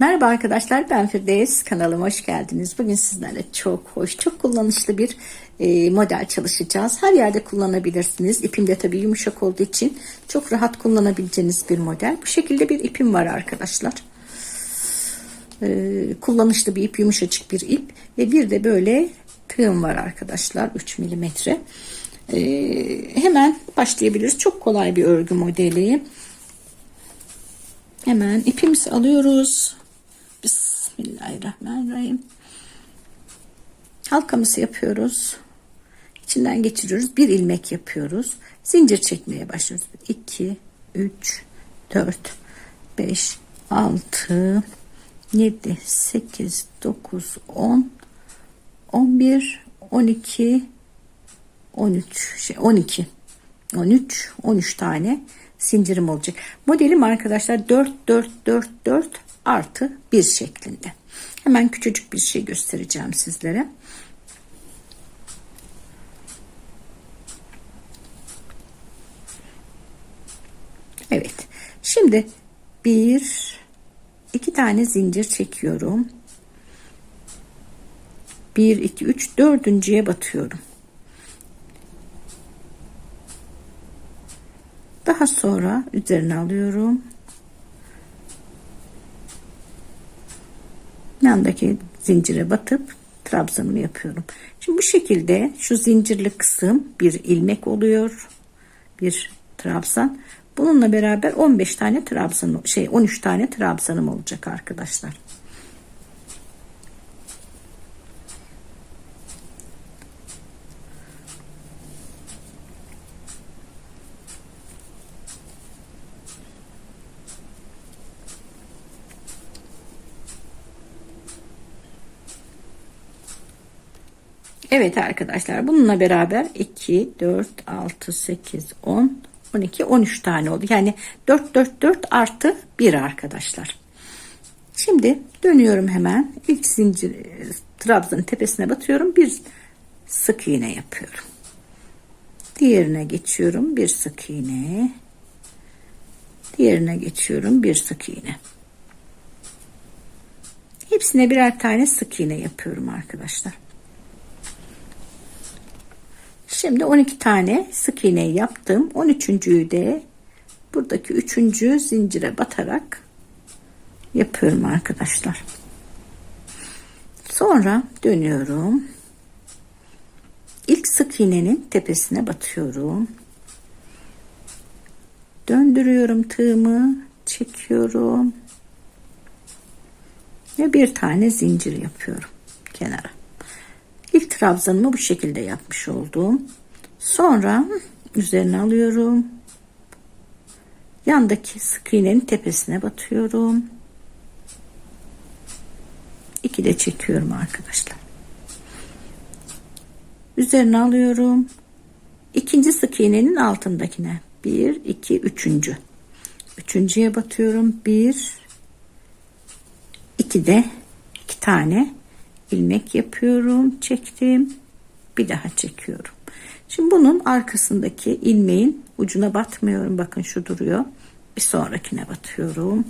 Merhaba arkadaşlar ben Firdevs kanalıma hoş geldiniz. Bugün sizlerle çok hoş çok kullanışlı bir e, model çalışacağız. Her yerde kullanabilirsiniz. İpim de tabii yumuşak olduğu için çok rahat kullanabileceğiniz bir model. Bu şekilde bir ipim var arkadaşlar. E, kullanışlı bir ip yumuşacık bir ip ve bir de böyle tığım var arkadaşlar 3 milimetre. E, hemen başlayabiliriz. Çok kolay bir örgü modeli. Hemen ipimizi alıyoruz. Bismillahirrahmanirrahim. Halkamızı yapıyoruz. İçinden geçiriyoruz. Bir ilmek yapıyoruz. Zincir çekmeye başlıyoruz. 2, 3, 4, 5, 6, 7, 8, 9, 10, 11, 12, 13, şey 12, 13, 13 tane zincirim olacak. Modelim arkadaşlar 4 4 4 4 artı 1 şeklinde. Hemen küçücük bir şey göstereceğim sizlere. Evet. Şimdi bir iki tane zincir çekiyorum. 1 2 3 dördüncüye batıyorum. Daha sonra üzerine alıyorum. Yandaki zincire batıp trabzanımı yapıyorum. Şimdi bu şekilde şu zincirli kısım bir ilmek oluyor. Bir trabzan. Bununla beraber 15 tane trabzan şey 13 tane trabzanım olacak arkadaşlar. Evet arkadaşlar bununla beraber 2, 4, 6, 8, 10, 12, 13 tane oldu. Yani 4, 4, 4 artı 1 arkadaşlar. Şimdi dönüyorum hemen. İlk zincir trabzanın tepesine batıyorum. Bir sık iğne yapıyorum. Diğerine geçiyorum. Bir sık iğne. Diğerine geçiyorum. Bir sık iğne. Hepsine birer tane sık iğne yapıyorum arkadaşlar. Şimdi 12 tane sık iğne yaptım. 13.'yü de buradaki 3. zincire batarak yapıyorum arkadaşlar. Sonra dönüyorum. İlk sık iğnenin tepesine batıyorum. Döndürüyorum tığımı, çekiyorum. Ve bir tane zincir yapıyorum kenara. Trabzanımı bu şekilde yapmış oldum. Sonra üzerine alıyorum. Yandaki sık iğnenin tepesine batıyorum. İki de çekiyorum arkadaşlar. Üzerine alıyorum. İkinci sık iğnenin altındakine. Bir, iki, üçüncü. Üçüncüye batıyorum. Bir, iki de iki tane ilmek yapıyorum çektim. Bir daha çekiyorum. Şimdi bunun arkasındaki ilmeğin ucuna batmıyorum. Bakın şu duruyor. Bir sonrakine batıyorum.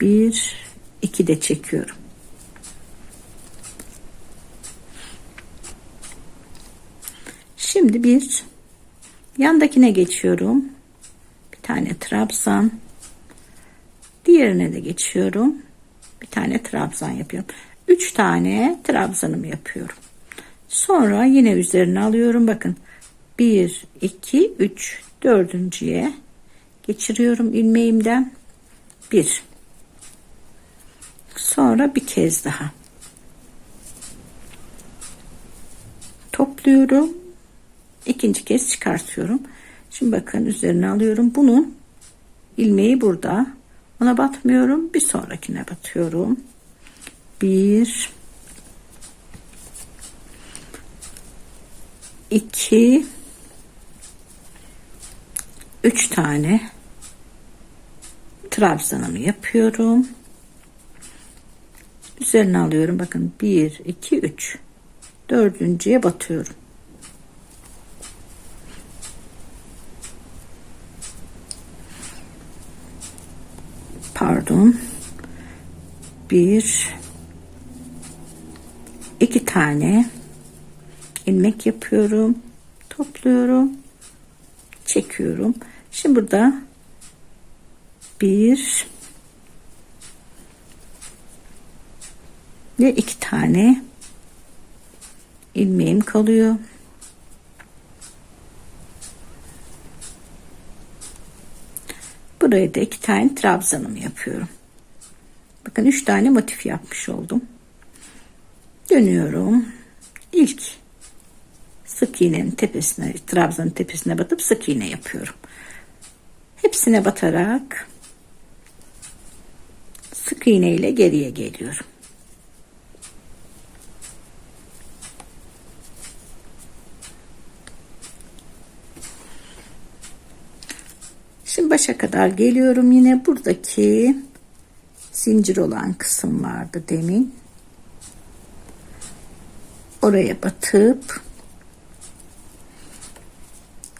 Bir iki de çekiyorum. Şimdi bir yandakine geçiyorum. Bir tane trabzan. Diğerine de geçiyorum. Bir tane trabzan yapıyorum 3 tane trabzanımı yapıyorum. Sonra yine üzerine alıyorum. Bakın 1, 2, 3 dördüncüye geçiriyorum ilmeğimden. 1 sonra bir kez daha topluyorum. ikinci kez çıkartıyorum. Şimdi bakın üzerine alıyorum. Bunun ilmeği burada. Ona batmıyorum. Bir sonrakine batıyorum bir. İki. Üç tane. Trabzanımı yapıyorum. Üzerine alıyorum. Bakın bir iki üç. Dördüncüye batıyorum. Pardon. Bir iki tane ilmek yapıyorum topluyorum çekiyorum. Şimdi burada bir ve iki tane ilmeğim kalıyor. Buraya da iki tane trabzanımı yapıyorum. Bakın üç tane motif yapmış oldum dönüyorum. İlk sık iğnenin tepesine trabzanın tepesine batıp sık iğne yapıyorum. Hepsine batarak sık iğne ile geriye geliyorum. Şimdi başa kadar geliyorum yine. Buradaki zincir olan kısım vardı demin. Oraya batıp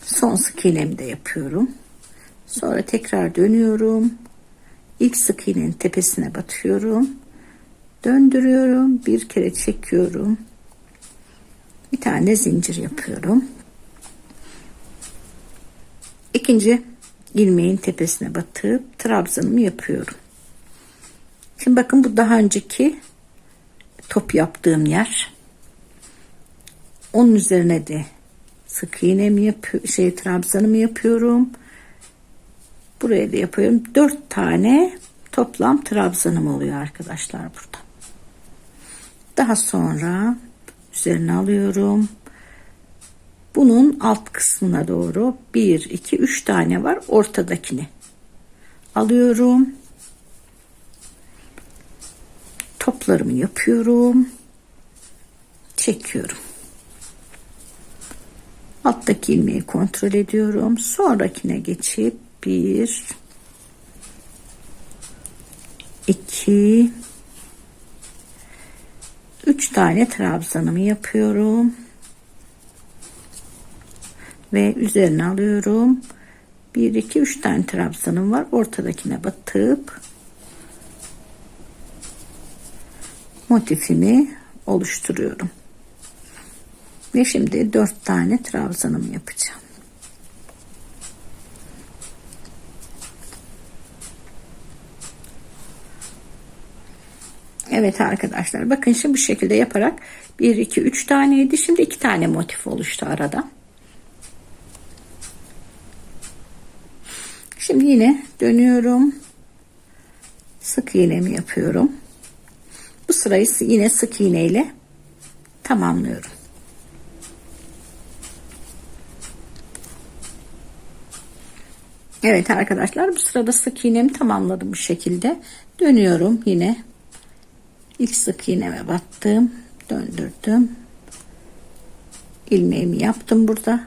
son sık iğnemi yapıyorum. Sonra tekrar dönüyorum. İlk sık iğnenin tepesine batıyorum. Döndürüyorum. Bir kere çekiyorum. Bir tane zincir yapıyorum. İkinci ilmeğin tepesine batıp trabzanımı yapıyorum. Şimdi bakın bu daha önceki top yaptığım yer. Onun üzerine de sık iğnemi yapıyorum, şey trabzanımı yapıyorum. Buraya da yapıyorum. Dört tane toplam trabzanım oluyor arkadaşlar burada. Daha sonra üzerine alıyorum. Bunun alt kısmına doğru 1, 2, 3 tane var. Ortadakini alıyorum. Toplarımı yapıyorum. Çekiyorum. Alttaki ilmeği kontrol ediyorum. Sonrakine geçip 1 2 3 tane trabzanımı yapıyorum ve üzerine alıyorum. 1 2 3 tane trabzanım var. Ortadakine batıp motifimi oluşturuyorum. Ve şimdi 4 tane trabzanım yapacağım. Evet arkadaşlar bakın şimdi bu şekilde yaparak 1 2 3 taneydi. Şimdi 2 tane motif oluştu arada. Şimdi yine dönüyorum. Sık iğnemi yapıyorum. Bu sırayı yine sık iğne ile tamamlıyorum. Evet arkadaşlar bu sırada sık iğnemi tamamladım bu şekilde. Dönüyorum yine. ilk sık iğneme battım. Döndürdüm. ilmeğimi yaptım burada.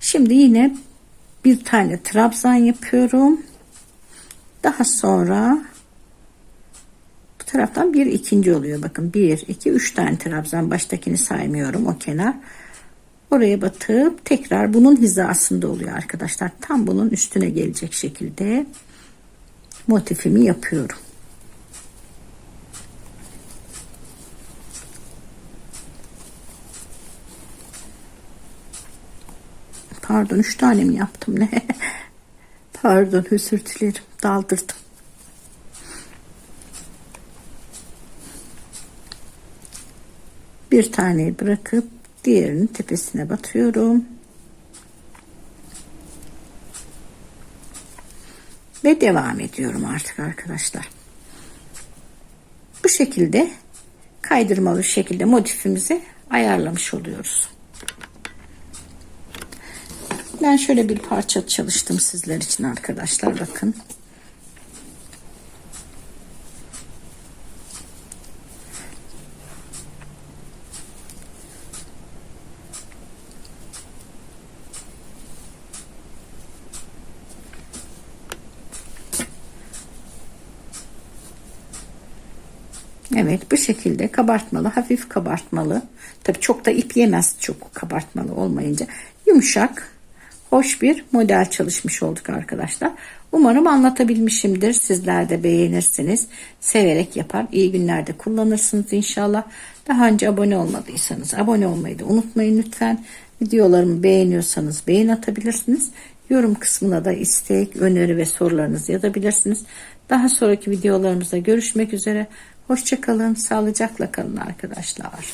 Şimdi yine bir tane trabzan yapıyorum. Daha sonra bu taraftan bir ikinci oluyor. Bakın bir, iki, üç tane trabzan. Baştakini saymıyorum o kenar. Oraya batıp tekrar bunun hizasında oluyor arkadaşlar. Tam bunun üstüne gelecek şekilde motifimi yapıyorum. Pardon üç tane mi yaptım ne? Pardon özür dilerim daldırdım. Bir taneyi bırakıp diğerinin tepesine batıyorum. Ve devam ediyorum artık arkadaşlar. Bu şekilde kaydırmalı şekilde motifimizi ayarlamış oluyoruz. Ben şöyle bir parça çalıştım sizler için arkadaşlar bakın. Evet bu şekilde kabartmalı hafif kabartmalı tabi çok da ip yemez çok kabartmalı olmayınca yumuşak hoş bir model çalışmış olduk arkadaşlar. Umarım anlatabilmişimdir. Sizler de beğenirsiniz. Severek yapar. İyi günlerde kullanırsınız inşallah. Daha önce abone olmadıysanız abone olmayı da unutmayın lütfen. Videolarımı beğeniyorsanız beğen atabilirsiniz. Yorum kısmına da istek, öneri ve sorularınızı yazabilirsiniz. Daha sonraki videolarımızda görüşmek üzere. Hoşçakalın, sağlıcakla kalın arkadaşlar.